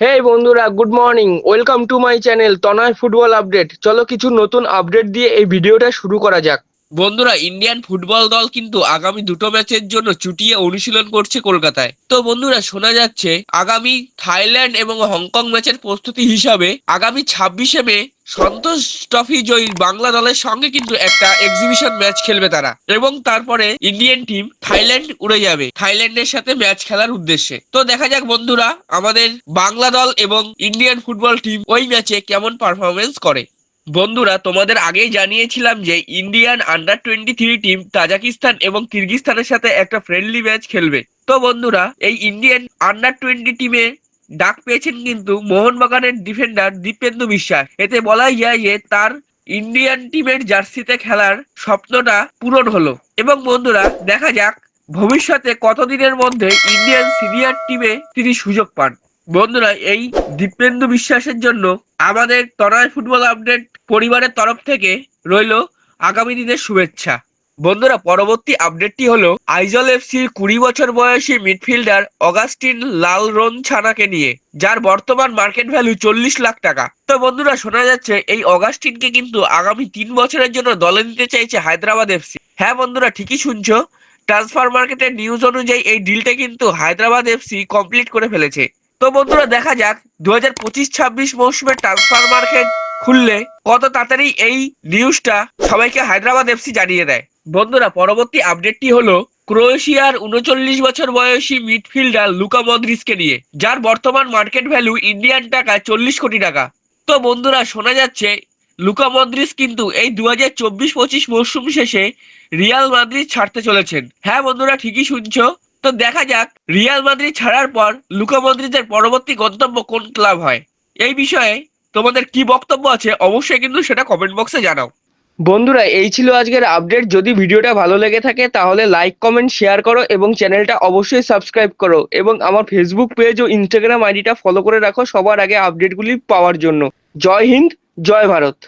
হেই বন্ধুরা good morning welcome to my channel Tanay football update চলো কিছু নতুন আপডেট দিয়ে এই ভিডিওটা শুরু করা যাক। বন্ধুরা ইন্ডিয়ান ফুটবল দল কিন্তু আগামী দুটো ম্যাচের জন্য চুটিয়ে অনুশীলন করছে কলকাতায়। তো বন্ধুরা, শোনা যাচ্ছে আগামী থাইল্যান্ড এবং হংকং ম্যাচের প্রস্তুতি হিসাবে আগামী ছাব্বিশে মে সন্তোষ ট্রফি জয়ী বাংলা দলের সঙ্গে কিন্তু একটা এক্সিবিশন ম্যাচ খেলবে তারা। এবং তারপরে ইন্ডিয়ান টিম থাইল্যান্ড উড়ে যাবে, থাইল্যান্ডের সাথে ম্যাচ খেলার উদ্দেশ্যে। তো দেখা যাক বন্ধুরা, আমাদের বাংলা দল এবং ইন্ডিয়ান ফুটবল টিম ওই ম্যাচে কেমন পারফরমেন্স করে। বন্ধুরা, তোমাদের আগেই জানিয়েছিলাম যে Indian under twenty three team Tajikistan এবং কিরগিস্তানের সাথে একটা ফ্রেন্ডলি ম্যাচ খেলবে। তো বন্ধুরা, এই ইন্ডিয়ান আন্ডার টোয়েন্টি টিমে ডাক পেয়েছেন কিন্তু মোহনবাগানের ডিফেন্ডার দীপেন্দু বিশ্বাস। এতে বলাই যায় যে তার ইন্ডিয়ান টিমের জার্সিতে খেলার স্বপ্নটা পূরণ হলো। এবং বন্ধুরা, দেখা যাক ভবিষ্যতে কতদিনের মধ্যে ইন্ডিয়ান সিনিয়র টিমে তিনি সুযোগ পান। বন্ধুরা, এই দীপেন্দু বিশ্বাসের জন্য আমাদের তনয় ফুটবল আপডেট পরিবারের তরফ থেকে রইল আগামী দিনের শুভেচ্ছা। বন্ধুরা, পরবর্তী আপডেটটি হলো আইজল এফসির কুড়ি বছর বয়সী মিডফিল্ডার অগাস্টিন লালরন ছানাকে নিয়ে, যার বর্তমান মার্কেট ভ্যালু চল্লিশ লাখ টাকা। তো বন্ধুরা, শোনা যাচ্ছে এই অগাস্টিনকে কিন্তু আগামী তিন বছরের জন্য দলে নিতে চাইছে হায়দ্রাবাদ এফসি। হ্যাঁ বন্ধুরা, ঠিকই শুনছো। ট্রান্সফার মার্কেটের নিউজ অনুযায়ী এই ডিলটা কিন্তু হায়দ্রাবাদ এফসি কমপ্লিট করে ফেলেছে। তো বন্ধুরা দেখা যাক দু হাজার পঁচিশ, ছাব্বিশ মৌসুমে ট্রান্সফার মার্কেট খুললে কত তাড়াতাড়ি এই নিউজটা সবাইকে হায়দ্রাবাদ এফসি জানিয়ে দেয়। বন্ধুরা, পরবর্তী আপডেটটি হলো ক্রোয়েশিয়ার উনচল্লিশ বছর বয়সী মিডফিল্ডার লুকা মদ্রিসকে নিয়ে, যার বর্তমান মার্কেট ভ্যালু ইন্ডিয়ান টাকায় চল্লিশ কোটি টাকা। তো বন্ধুরা, শোনা যাচ্ছে লুকা মদ্রিস কিন্তু এই দু হাজার চব্বিশ পঁচিশ মরশুম শেষে রিয়াল মাদ্রিদ ছাড়তে চলেছেন। হ্যাঁ বন্ধুরা, ঠিকই শুনছো। তো দেখা যাক, রিয়াল মাদ্রিদ ছাড়ার পর লুকা মদ্রিদের পরবর্তী গন্তব্য কোন ক্লাব হয়? এই বিষয়ে তোমাদের কি বক্তব্য আছে অবশ্যই কিন্তু সেটা কমেন্ট বক্সে জানাও। বন্ধুরা, এই ছিল আজকের আপডেট যদি ভিডিওটা ভালো লেগে থাকে, তাহলে লাইক কমেন্ট শেয়ার করো এবং চ্যানেলটা অবশ্যই সাবস্ক্রাইব করো এবং আমার ফেসবুক পেজ ও ইনস্টাগ্রাম আইডিটা ফলো করে রাখো সবার আগে আপডেটগুলি পাওয়ার জন্য। জয় হিন্দ, জয় ভারত।